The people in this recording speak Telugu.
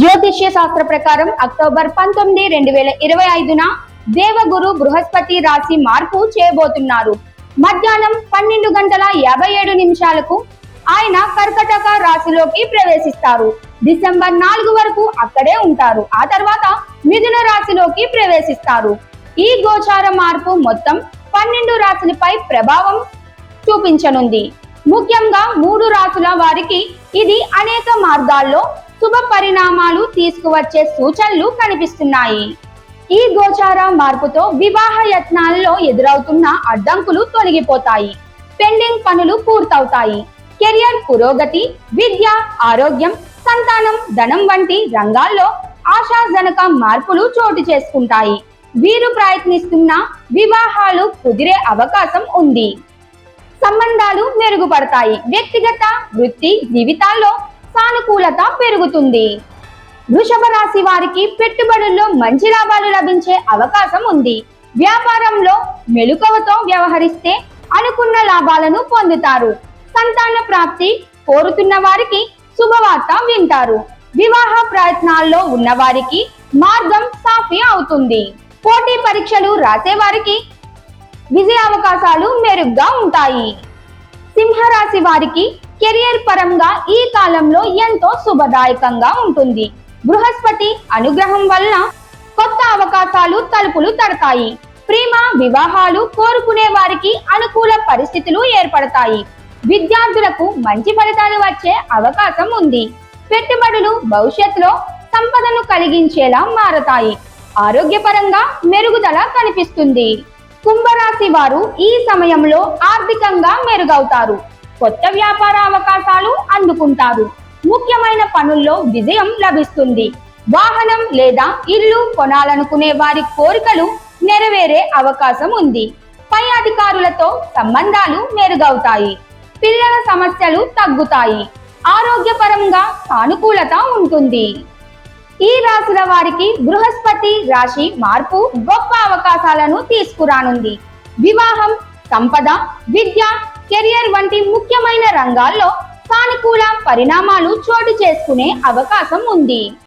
జ్యోతిష్య శాస్త్ర ప్రకారం అక్టోబర్ పంతొమ్మిది రెండు వేల ఇరవై ఐదున దేవగురు బృహస్పతి రాశి మార్పు చేయబోతున్నారు. మధ్యాహ్నం పన్నెండు గంటల యాభై ఏడు నిమిషాలకు ఆయన కర్కటక రాశిలోకి ప్రవేశిస్తారు. డిసెంబర్ నాలుగు వరకు అక్కడే ఉంటారు. ఆ తర్వాత మిథున రాశిలోకి ప్రవేశిస్తారు. ఈ గోచార మార్పు మొత్తం పన్నెండు రాశులపై ప్రభావం చూపించనుంది. ముఖ్యంగా మూడు రాశుల వారికి ఇది అనేక మార్గాల్లో శుభ పరిణామాలు తీసుకువచ్చే సూచనలు కనిపిస్తున్నాయి. ఈ గోచార మార్పుతో వివాహ యత్నాల్లో ఎదురవుతున్న అడ్డంకులు తొలగిపోతాయి. పెండింగ్ పనులు పూర్తవుతాయి. కెరియర్ పురోగతి విద్య ఆరోగ్యం సంతానం ధనం వంటి రంగాల్లో ఆశాజనక మార్పులు చోటు చేసుకుంటాయి. వీరు ప్రయత్నిస్తున్న వివాహాలు కుదిరే అవకాశం ఉంది. సంబంధాలు మెరుగుపడతాయి. వ్యక్తిగత వృత్తి జీవితాల్లో సానుకూలత పెరుగుతుంది. వృషభ రాశి వారికి పెట్టుబడుల్లో మంచి లాభాలు లభించే అవకాశం ఉంది. వ్యాపారంలో మెలుకవతో వ్యవహరిస్తే అనుకున్న లాభాలను పొందుతారు. సంతాన ప్రాప్తి కోరుతున్న వారికి శుభవార్త వింటారు. వివాహ ప్రయత్నాల్లో ఉన్న వారికి మార్గం సాఫీ అవుతుంది. పోటీ పరీక్షలు రాసే వారికి విజయ అవకాశాలు మెరుగ్గా ఉంటాయి. సింహరాశి వారికి కెరియర్ పరంగా ఈ కాలంలో ఎంతో శుభదాయకంగా ఉంటుంది. బృహస్పతి అనుగ్రహం వలన కొత్త అవకాశాలు తలుపులు తడతాయి. ప్రేమ వివాహాలు కోరుకునే వారికి అనుకూల పరిస్థితులు ఏర్పడతాయి. విద్యార్థులకు మంచి ఫలితాలు వచ్చే అవకాశం ఉంది. పెట్టుబడులు భవిష్యత్తులో సంపదను కలిగించేలా మారతాయి. ఆరోగ్యపరంగా మెరుగుదల కనిపిస్తుంది. కుంభరాశి వారు ఈ సమయంలో ఆర్థికంగా మెరుగవుతారు. కొత్త వ్యాపార అవకాశాలు అందుకుంటారు. ముఖ్యమైన పనుల్లో విజయం లభిస్తుంది. వాహనం లేదా ఇల్లు కొనాలనుకునే వారి కోరికలు నెరవేరే అవకాశం ఉంది. పై అధికారులతో సంబంధాలు మెరుగవుతాయి. పిల్లల సమస్యలు తగ్గుతాయి. ఆరోగ్యపరంగా సానుకూలత ఉంటుంది. ఈ రాశుల వారికి బృహస్పతి రాశి మార్పు గొప్ప అవకాశాలను తీసుకురానుంది. వివాహం సంపద విద్య కెరియర్ వంటి ముఖ్యమైన రంగాల్లో సానుకూల పరిణామాలు చోటు చేసుకునే అవకాశం ఉంది.